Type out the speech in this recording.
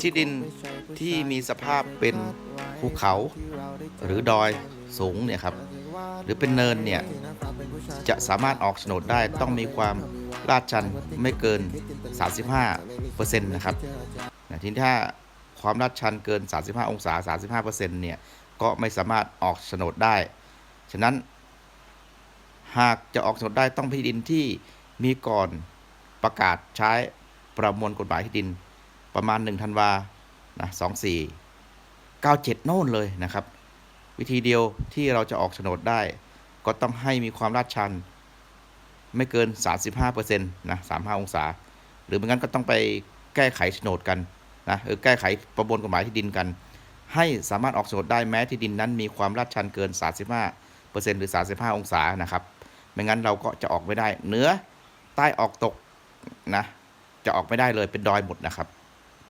ที่ดินที่มีสภาพเป็นภูเขาหรือดอยสูงเนี่ยครับหรือเป็นเนินเนี่ยจะสามารถออกโฉนดได้ต้องมีความลาดชันไม่เกิน 35%นะครับทีนี้ถ้าความลาดชันเกิน 35 องศา 35%เนี่ยก็ไม่สามารถออกโฉนดได้ ฉะนั้น หากจะออกโฉนดได้ต้องเป็นที่ดินที่มีก่อนประกาศใช้ประมวลกฎหมายที่ดิน ประมาณ1ธันวานะ24 97โน่นเลยนะครับ วิธีเดียวที่เราจะออกโฉนดได้ ก็ต้องให้มีความลาดชัน ไม่เกิน 35%นะ35 องศา หรือไม่งั้นก็ต้องไปแก้ไขโฉนดกันนะเออแก้ไขประมวลกฎหมายที่ดินกัน ให้สามารถออกโฉนดได้แม้ที่ดินนั้นมีความลาดชันเกิน 35%หรือ 35 องศานะครับไม่งั้นเราก็จะออกไม่ได้ เนื้อใต้ออกตกนะจะออกไม่ได้เลยเป็นดอยหมดนะครับ